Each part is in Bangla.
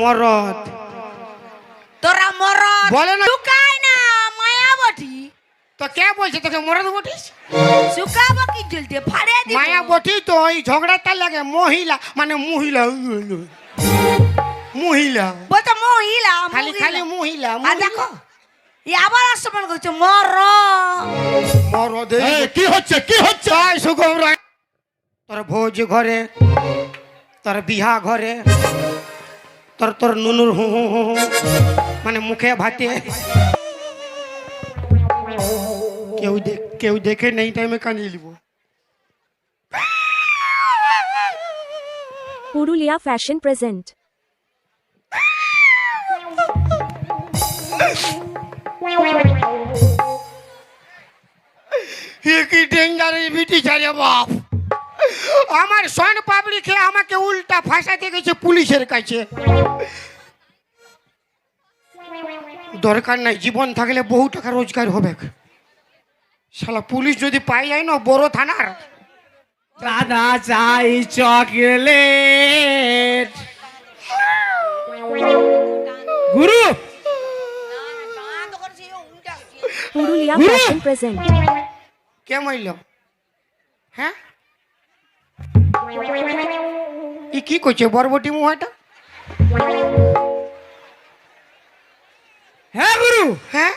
মরদ। তোরা মরদ। বলে না। শুকাই না মায়াবতী তো কে বলছে তোকে মরদ বটিস? শুকাবো কি জলদি? ফাড়ে দিব। মায়া বটি তো ওই ঝগড়াটা লাগে মহিলা মানে মহিলা। মহিলা। বলতো মহিলা খালি খালি মহিলা আর দেখো ই আবার আসমান করছে মর মরদ কি হচ্ছে কি হচ্ছে? তাই সুগম রায় তোর ভোজ ঘরে তোর বিহা ঘরে তোর তোর নুনুর হু হু হু হু, মানে মুখে ভাতে। কেউ কেউ দেখে নেই টাইমে কাঁদিয়ে নিব পুরুলিয়া ফ্যাশন প্রেজেন্ট। কি ডেঞ্জারের বিটি ছাড়ে বাপ। আমার সন পাবলি খেয়ে আমাকে উল্টা ফাঁসাতে গেছে পুলিশের কাছে। দরকার নাই জীবন থাকলে বহু টাকা রোজগার হবে। শালা পুলিশ যদি পাই যায় না বড় থানার। দাদা চাই চকলেট। গুরু! পুরুলিয়া ফ্যাশন প্রেজেন্ট কে মইল? হ্যাঁ? ই কি করছে বরবটি মুহাটা? হ্যাঁ গুরু। হ্যাঁ?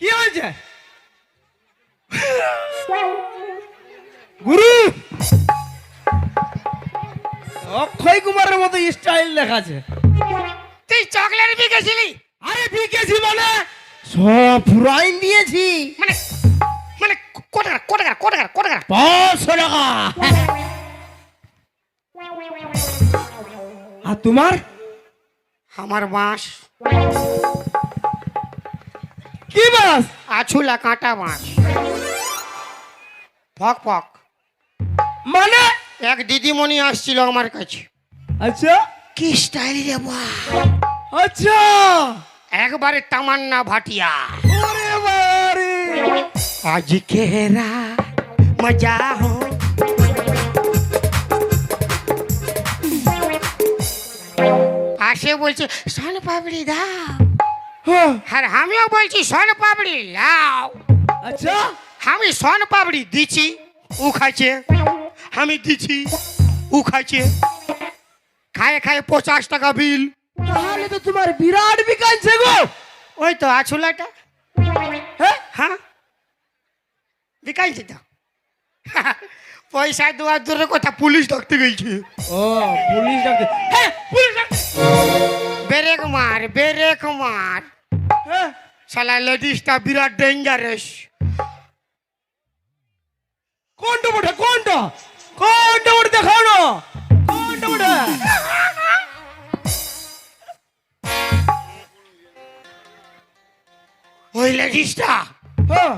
কি হয়েছে? গুরু! অক্ষয় কুমারের মতো স্টাইল দেখাচ্ছে। তুই চকলেট বিকেছিলি? আরে বিকেছি মানে? সব ফুরাইন দিয়েছি। মানে মানে কোটাকা কোটাকা কোটাকা কোটাকা পাঁচশো টাকা। আর তোমার? আমার বাঁশ। কি মাছ? আছুলা কাঁটা মাছ। ফক ফক। মানে? এক দিদিমণি আসছিল আমার কাছে। আচ্ছা? কি স্টাইল রে বা আচ্ছা! একবারে তামান্না ভাটিয়া। ওরে বাবারে! আজ কেরা মজা হো। আসে বলছে সোন পাবড়ি দাও। আর আমিও বলছি সন পাপড়ি লাও। আচ্ছা। আমি সন পাপড়ি দিছি ও খাইছে। আমি দিছি ও খাইছে। খায় খায় পঞ্চাশ টাকা বিল। তাহলে তো তোমার বিরাট বিকাচ্ছে গো। ওই তো আছুলাটা হ্যাঁ। হ্যাঁ। বিকাইছে তো পয়সা দেওয়া দূরের কথা পুলিশ ডাকতে গেছে। ও পুলিশ ডাকতে। হ্যাঁ পুলিশ ডাকতে। বেরেক মার বেরেক মার। হ্যাঁ শালা লেডিসটা বিরাট ডেঞ্জারাস কোনটা মোটা কোনটা কোনটা মোটা দেখাও না। কোনটা মোটা ওই লেডিসটা হ্যাঁ?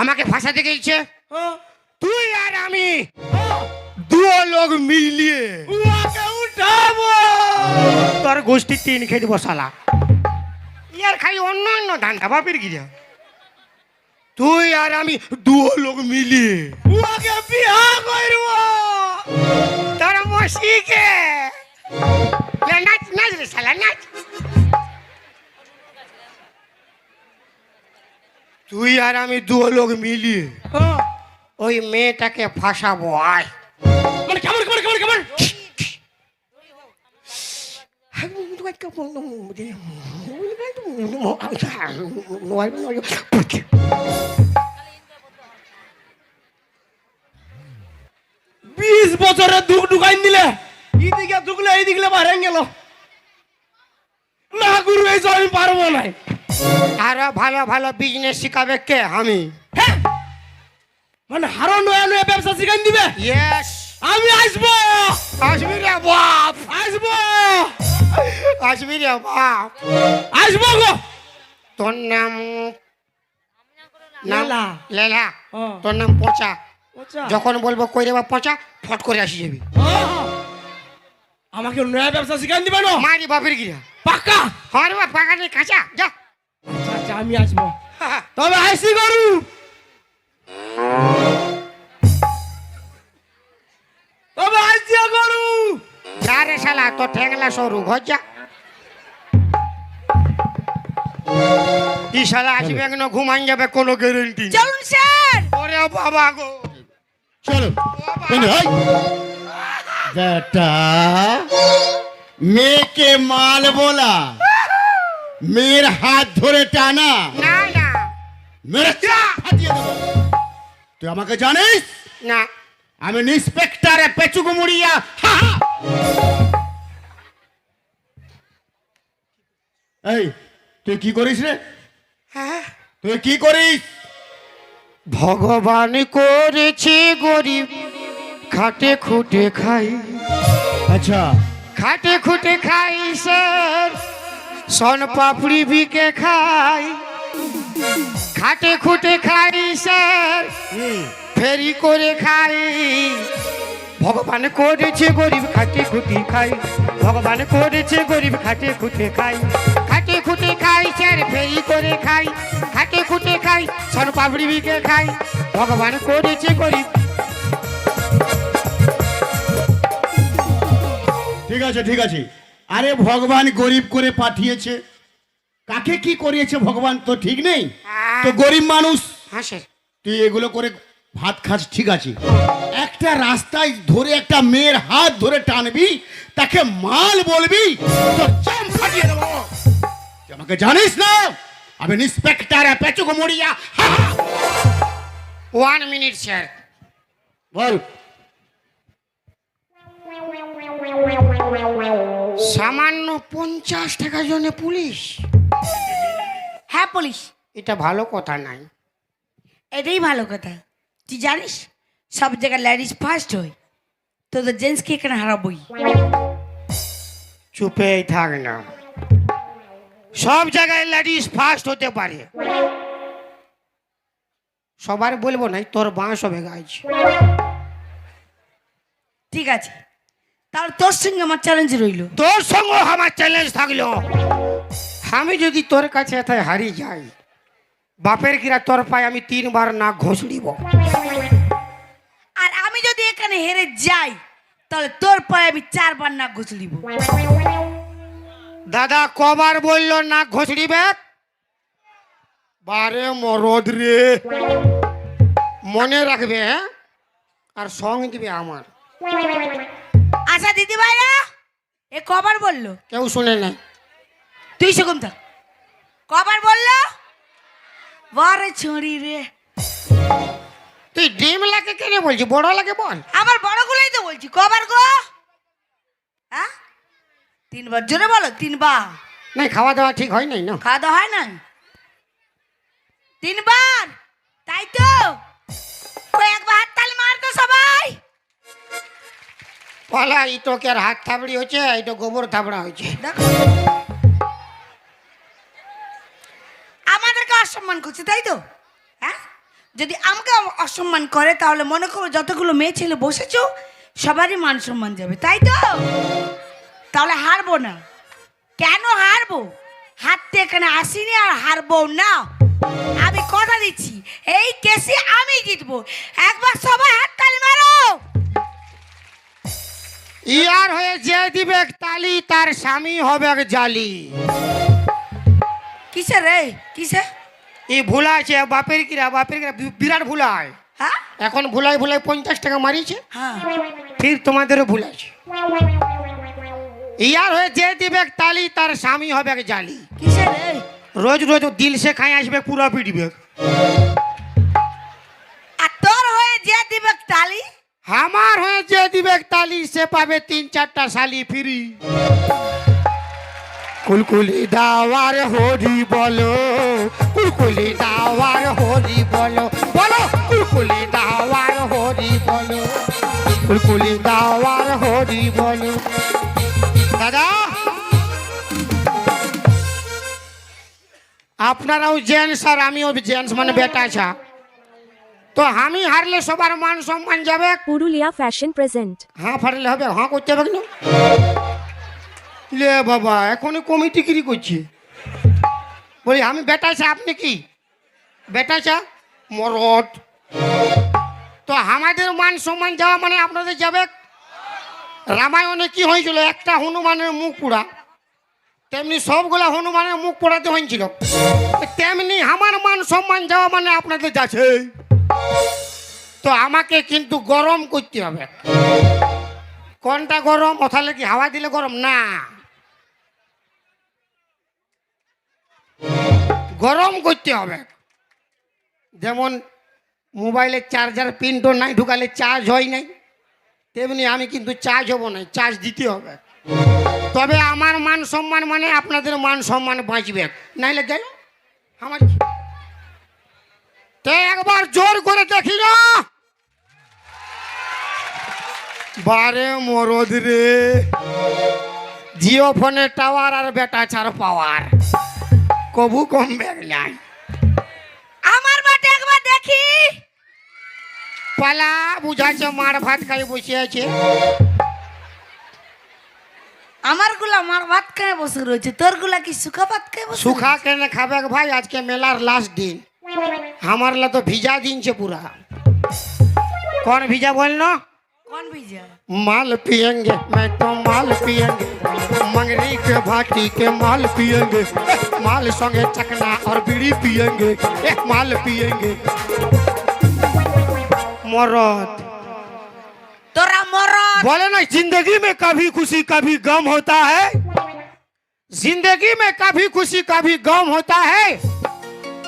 আমাকে ফাঁসাতে গেছে। হ্যাঁ? তুই আর আমি দুও লোক মিলিয়ে। তোর গোষ্ঠী তিন খেয়ে দিব শালা। ইয়ার খালি অন্য অন্য ধান্দা বাপের গিরা তুই আর আমি দুও লোক মিলিয়ে উহাকে বিয়া করব। তোর মসিকে নাচ নাচ রে শালা নাচ। তুই আর আমি দুও লোক মিলিয়ে হ্যাঁ। ওই মেয়েটাকে ফাঁসাবো আয়। মানে কেমন কেমন কেমন কেমন বিশ বছরে দুঃখ ঢুকাই দিলে এইদিকে ঢুকলে এইদিকে বাইরে গেল। না গুরু এই যে আমি পারব না। আরও ভালো ভালো বিজনেস শিখাবে কে? আমি। হ্যাঁ? মানে হারো নয়া নয়া ব্যবসা শিখাই দিবে? ইয়েস আমি আসব। আসবি রে বাপ। আসব। আসবি রে বাপ আসব গো। তোর নাম লেলা। লেলা। হ্যাঁ। তোর নাম পচা। যখন বলব কই রে বা পচা ফট করে আসি যাবি! আমাকে নয়া ব্যবসা শিখাই দিবে না? মারি বাপের গিরা। পাক্কা? হর বা পাকা নেই কাঁচা যা। আচ্ছা আচ্ছা আমি আসব। তবে আইসি গরু। তবে আইসি গরু। যা রে শালা তো ঠ্যাংলা সরু ঘর যা। আসবে কেন? ঘুমান যাবে কোনো গ্যারেন্টি চলুন স্যার। ওরে বাবা গো। চলো। বেটা। মেয়েকে মাল বলা। মেয়ের হাত ধরে টানা। তুই আমাকে জানিস? না। আমি ইন্সপেক্টর পেচুকু মুড়িয়া। এই তুই কি করিস রে? হ্যাঁ। তুই কি করিস? ভগবান করেছে গরিব খাটে খুটে খাই। আচ্ছা। খাটে খুটে খাই স্যার সন পাপড়ি বিকে খাই। খাটে খুটে খাই স্যার ফেরি করে খাই। ভগবান করেছে গরিব খাটে খুটে খাই। ভগবান করেছে গরিব খাটে খুটে খাই। খাই স্যার ফেরি করে খাই খাটে খুটে খাই সন পাপড়ি বিকে খাই ভগবান করেছে গরিব ঠিক আছে ঠিক আছে। আরে ভগবান গরিব করে পাঠিয়েছে। কাকে কি করিয়েছে ভগবান তো ঠিক নেই? তো গরিব মানুষ। হাসে তুই এগুলো করে ভাত খাস ঠিক আছে। একটা রাস্তায় ধরে একটা মেয়ের হাত ধরে টানবি তাকে মাল বলবি তোর চাম ফাটিয়ে দেবো। আমাকে জানিস না? আমি ইন্সপেক্টর পেচুক মরিয়া। ওয়ান মিনিট স্যার বল। সামান্য পঞ্চাশ টাকা জন্য পুলিশ। হ্যাঁ পুলিশ। এটা ভালো কথা নাই। এটাই ভালো কথা। তুই জানিস সব জায়গায় লেডিস ফার্স্ট হয়। তোদের জেন্টসকে এখানে হারাবই। চুপেই থাক না। সব জায়গায় লেডিস ফার্স্ট হতে পারে। সবার বলব নাই তোর বাঁশ হবে গাছ ঠিক আছে। তাহলে তোর সঙ্গে আমার চ্যালেঞ্জ রইল। তোর সঙ্গে আমার চ্যালেঞ্জ থাকল। আমি যদি তোর কাছে এথায় হারিয়ে যাই বাপের কিরা তোর পায়ে আমি তিনবার না ঘষড়িব আর আমি যদি এখানে হেরে যাই তাহলে তোর পায়ে আমি চারবার না ঘুচলিব দাদা কবার বলল না ঘষড়িবে বারে মরদ রে। মনে রাখবে হ্যাঁ? আর সঙ্গ দিবে আমার। আচ্ছা দিদি ভাইরা এ কবার বলল? কেউ শুনে নাই। তুই সেরকম থাক। কবার বলল? বারে ছড়ি রে। তুই ডিম লাগে কেন বলছি? বড় লাগে বল। আমার বড়গুলোই তো বলছি। কবার গো? হ্যাঁ? তিনবার জোরে বলো তিনবার। না খাওয়া দাওয়া ঠিক হয় নাই না? খাওয়া দাওয়া হয় না তিনবার? তাই তো? একবার হাততালি মারতো সবাই। পলা ই তো কে আর হাত থাবড়ি হচ্ছে এই তো গোবর থাবড়া হচ্ছে। দেখো। আমাদেরকে অসম্মান করছে তাই তো? হ্যাঁ? যদি আমাকে অসম্মান করে তাহলে মনে করো যতগুলো মেয়ে ছেলে বসেছো সবারই মান সম্মান যাবে তাই তো? তাহলে হারবো না। কেন হারবো? হারতে এখানে আসিনি আর হারবো না। আমি কথা দিচ্ছি এই কেসে আমি জিতবো। একবার সবাই হাত তালি মারো। ইয়ার হয়ে যে দিবে তালি তার স্বামী হবে জালি। কিসে রে? কিসে? এই ভুলাছে বাপের কিরা বাপের কিরা বিরাট ভুলায়। হ্যাঁ? এখন ভুলাই ভুলাই পঞ্চাশ টাকা মারিছে হ্যাঁ। ফির তোমাদেরও ভুলাছে ইয়ার হয়ে যে দিবে তালি তার স্বামী হবে জালি। কিসে রোজ রোজ দিল সে খাই আসবে পুরা পিটবে। আর তোর হয়ে যে দিবে তালি? আমার হয়ে যে দিবে তালি সে পাবে তিন চারটা শালি ফ্রি। কুলকুলি দাওয়ার হরি বলো কুলকুলি দাওয়ার হরি বলো বলো কুলকুলি দাওয়ার হরি বলো কুলকুলি দাওয়ার হরি বলো। আপনারাও জেন্টস আর আমিও জেন্টস মানে বেটা ছা। তো আমি হারলে সবার মান সম্মান যাবে। Purulia fashion present. হ্যাঁ ফাটলে হবে। হাঁ করতে হবে না লে বাবা এখনই কমিটি কিরি করছি। বলি আমি বেটা চা আপনি কি? বেটা চা মরদ। তো আমাদের মান সম্মান যাওয়া মানে আপনাদের যাবে। রামায়ণে কি হয়েছিল? একটা হনুমানের মুখ পোড়া তেমনি সবগুলা হনুমানের মুখ পড়াতে হয়েছিল তেমনি আমার মান সম্মান যাওয়া মানে আপনাদের যাচ্ছে। তো আমাকে কিন্তু গরম করতে হবে। কোনটা গরম? ওথালে কি হাওয়া দিলে গরম? না। গরম করতে হবে। যেমন মোবাইলের চার্জার পিনটো নাই, ঢুকালে চার্জ হয় নাই। তেমনি আমি কিন্তু চার্জ হব না চার্জ দিতে হবে। তবে আমার মান সম্মান মানে আপনাদের মান সম্মান বাঁচবে। নাইলে গেল? আমার? তো একবার জোর করে দেখি না। বারে মরদ রে। জিও ফোনের টাওয়ার আর বেটা ছাড় পাওয়ার কবু কম ব্যাগ নাই। আমার একবার দেখি। পালা বুঝাচ্ছে মার ভাত খাই বসে আছে আমার গুলা আমার ভাত খেয়ে বসে রয়েছে তোর গুলা কি সুখা ভাত খেয়ে বসে সুখা কেনে খাবে ভাই আজকে মেলার লাস্ট দিন আমার লা তো ভিজা দিনছে পুরা कौन ভিজা বলনো কোন ভিজা माल पियेंगे मैं तो माल पियेंगे मंगरी के भाटी के माल पियेंगे माल संगे चकना और बीड़ी पियेंगे एक माल पियेंगे मरद তোরা মরদ बोले ना जिंदगी में कभी खुशी कभी गम होता है जिंदगी में कभी खुशी कभी गम होता है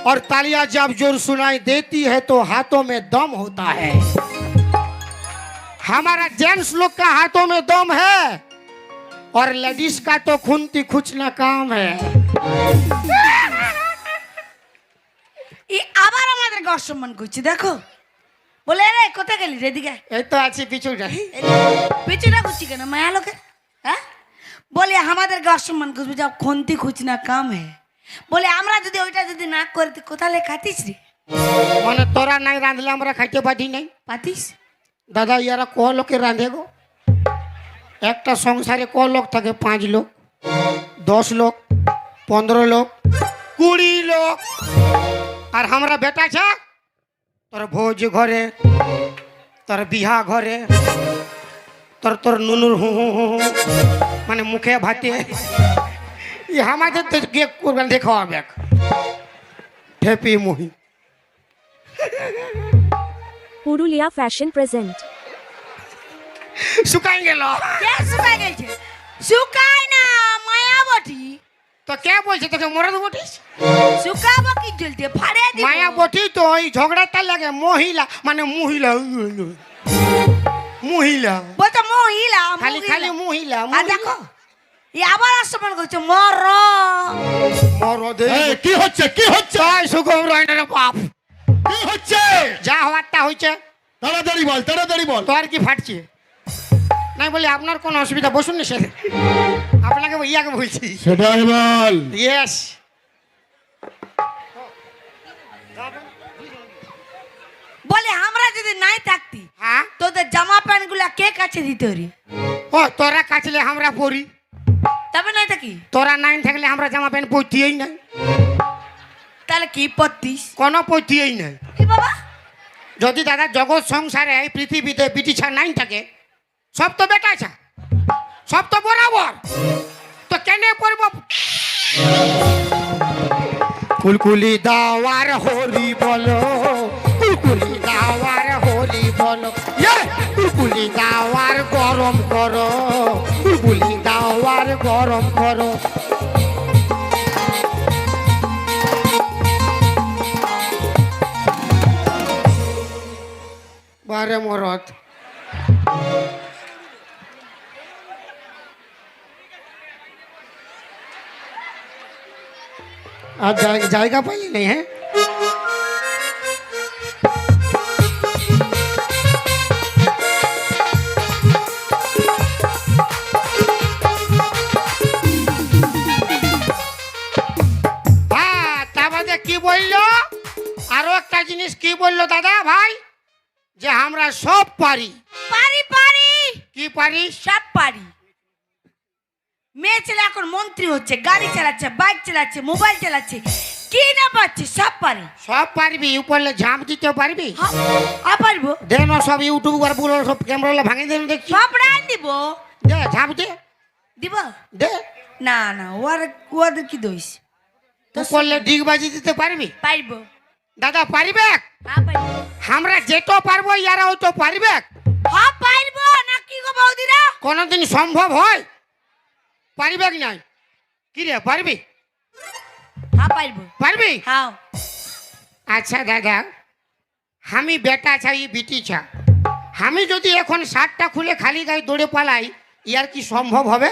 और तालियां जब जोर सुनाई देती है तो हाथों में दम होता है हमारा जेंट्स लोग का हाथों में दम है और लेडीज का तो खुनती खुचना काम है ই আবার আমাদেরকে অসম্মান করছে দেখো বলে রে কোথায় গেলি রে দিকে এই তো আছে পিছুটা। পিছুটা করছি কেন? মায়া লোকে হ্যাঁ? বলে আমাদেরকে অসম্মান করবে যা খন্তি খুচনা কাম হে। বলে আমরা যদি ওইটা যদি না করি তুই কোথালে খাতিস রে? মানে তোরা নাই রাঁধলে আমরা খাইতে পারি নাই। পাতিস? দাদা ইয়ারা ক লোকে রাঁধে গো? একটা সংসারে ক লোক থাকে? পাঁচ লোক দশ লোক পনেরো লোক কুড়ি লোক। আর আমরা বেটা ছা? তোর ভোজ ঘরে তোর বিহা ঘরে তোর তোর নুনুর হু হু হু মানে মুখে ভাতে। ই আমাদের তো কে করবেন দেখা হবে ঠেপি মুহি। Purulia Fashion present. শুকাই গেল। কে শুকাই গেছে? শুকাই না মায়াবতী তো কে বলছে তোকে মরদ বটিস? শুকাবো কি জলদি ফাড়ে দিব। মায়া বটি তো ওই ঝগড়াটা লাগে মহিলা মানে মহিলা মহিলা। বলতো মহিলা খালি খালি মহিলা আর দেখো ই আবার অসম্মান করছে মর। মরদ এই, কি হচ্ছে কি হচ্ছে? তাই সুগম রায়নের বাপ। কি হচ্ছে? যা হওয়ারটা হয়েছে তাড়াতাড়ি বল তাড়াতাড়ি বল। তো আর কি ফাটছে? নাই বলি আপনার কোনো অসুবিধা বসুন না স্যার আপনাকে ইয়াকে বলছি। সেটাই বল। ইয়েস বলে আমরা যদি নাই থাকতি হ্যাঁ? তোদের জামা প্যান্টগুলা কে কাছে দিতে রি ও তোরা কাছলে আমরা পড়ি তবে নাই থাকি? তোরা নাই থাকলে আমরা জামা প্যান্ট পরতেই নাই। তাহলে কি পত্তিস কোনো পরতেই নাই। কি বাবা? যদি দাদা জগৎ সংসারে এই পৃথিবীতে বিটি ছা নাই থাকে সব তো বেটা ছা সব তো বরাবর। তো কেন পড়ব কুলকুলি দাওয়ার হোলি বলো কুলকুলি দাওয়ার হোলি বলো ইয়ে! কুলকুলি দাওয়ার গরম করো কুলকুলি দাওয়ার গরম করো বারে মরত আর জায়- জায়গা পাইলি নেই হ্যাঁ কি বলল? আরও একটা জিনিস কি বলল দাদা ভাই? যে আমরা সব পারি। পারি পারি। কি পারি? সব পারি। মেয়ে ছেলে এখন মন্ত্রী হচ্ছে গাড়ি চালাচ্ছে বাইক চালাচ্ছে মোবাইল চালাচ্ছে কি না পাচ্ছে সব পারি। সব পারবি উপরে ঝাঁপ দিতে পারবি? হ্যাঁ, আর পারব। দেন সব ইউটিউব আর পুরো সব ক্যামেরা ভাঙে দেন দেখছি। সব রান দিব। দে ঝাঁপ দে। দিব? দে। না না ওর ওদের কি দোষ? করলে ডিগবাজি দিতে পারবি? পারব। দাদা পারিবে? হ্যাঁ আমরা যেটো পারব ইয়ারাও তো পারিবে? হ্যাঁ পারব। না কি গো বৌদিরা? কোনোদিন সম্ভব হয়? পারিবে কি নাই? কি রে পারবি? হ্যাঁ পারব। পারবি? হ্যাঁ। আচ্ছা দাদা আমি বেটা চাই বিটি ছা। আমি যদি এখন শার্টটা খুলে খালি গায়ে দৌড়ে পালাই ইয়ার কি সম্ভব হবে?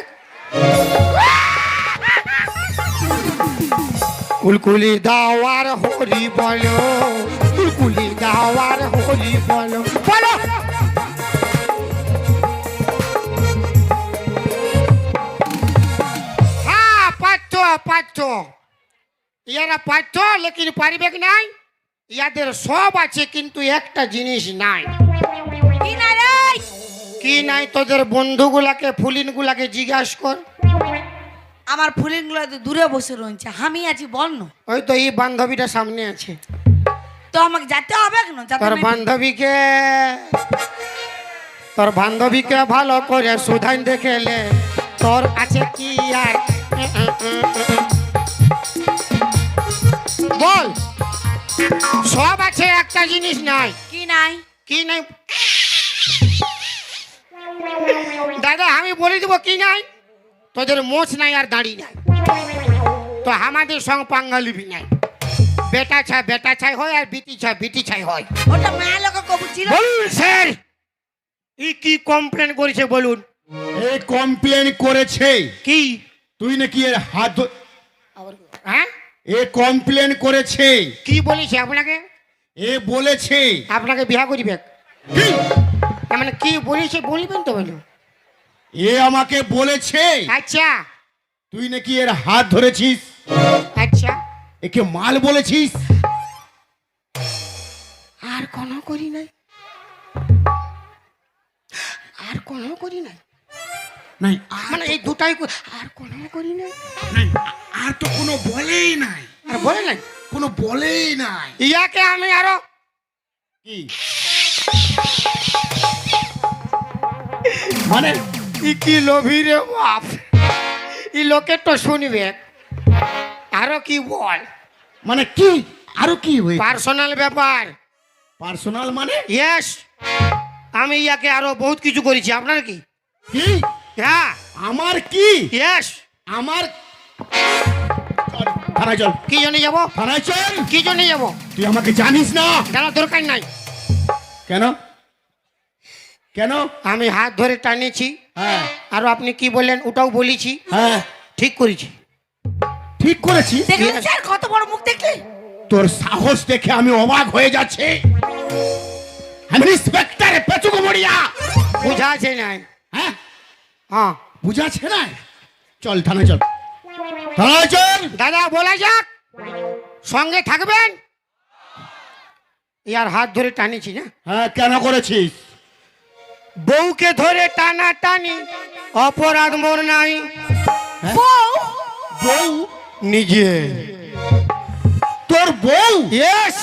কুলকুলি দাওয়ার হরি বলো। কুলকুলি দাওয়ার হরি বলো। বলো। হ্যাঁ পাচ্ছ পাচ্ছ। ইয়ারা পাচ্ছ লেকিন পারিবে কি নাই? ইয়াদের সব আছে কিন্তু একটা জিনিস নাই। কি নাই তোদের বন্ধুগুলাকে ফুলিনগুলাকে জিজ্ঞাস কর। আমার ফুলিংগুলো তো দূরে বসে রয়েছে আমি আছি বল না ওই তো এই বান্ধবীটা সামনে আছে। তো আমাকে যেতে হবে কেন? তোর বান্ধবীকে তোর বান্ধবীকে ভালো করে সুধান দেখেলে তোর আছে কি আর? বল। সব আছে একটা জিনিস নাই। কি নাই? কি নাই? দাদা আমি বলে দেবো কি নাই? তোদের মোচ নাই আর দাড়ি নাই। তো আমাদের সঙ্গ পাঙ্গা লিবি নাই। বেটা ছাই বেটা ছাই হয় আর বিটি ছাই বিটি ছাই হয়। ওটা মায়া লোক কবু ছিল? বলুন স্যার। ই কি কমপ্লেন করেছে বলুন? এ কমপ্লেন করেছে? কি? তুই নাকি এর হাত ধ- হ্যাঁ? এ কমপ্লেন করেছে? কি বলেছে আপনাকে? এ বলেছে? আপনাকে বিয়া করিবে? কি? তার মানে কি বলেছে বলবেন তো বলুন। এ আমাকে বলেছে আচ্ছা। তুই নাকি এর হাত ধরেছিস? আচ্ছা। একে মাল বলেছিস? আর কোনো করি নাই। আর কোনো করি নাই। নাই মানে এই দুটাই করি- আর কোনো করি নাই। নাই, আর তো কোনো বলেই নাই। আর বলে নাই? কোনো বলেই নাই। ইয়াকে আমি আরও কি? মানে ই কি লোভী রে বাপ। ই লোকে তো শুনবে। আরও কি বল? মানে কি? আরও কি হয়ে পার্সোনাল ব্যাপার। পার্সোনাল মানে? ইয়েস আমি ইয়াকে আরও বহুত কিছু করেছি। আপনার কি? কি? হ্যাঁ। আমার কি? ইয়েস আমার থানায় চল। কি জন্য যাব? থানায় চল। কি জন্য যাব? তুই আমাকে জানিস না। জানার দরকার নাই। কেন? কেন? আমি হাত ধরে টানিয়েছি হ্যাঁ। আর আপনি কি বললেন? ওটাও বলেছি। হ্যাঁ ঠিক করেছি। ঠিক দেখলেন স্যার কত বড় মুখ দেখলে। তোর সাহস দেখে আমি অবাক হয়ে যাচ্ছি। আমি ইন্সপেক্টর বুঝা আছে নাই। হ্যাঁ? হ্যাঁ। বুঝাচ্ছে না চল চল। দাদা বলা যাক। সঙ্গে থাকবেন? ইয়ার হাত ধরে টানিছি না? হ্যাঁ কেন করেছিস? বউকে ধরে টানা টানি অপরাধ মোর নাই। বউ? বউ নিজে। তোর বউ? ইয়েস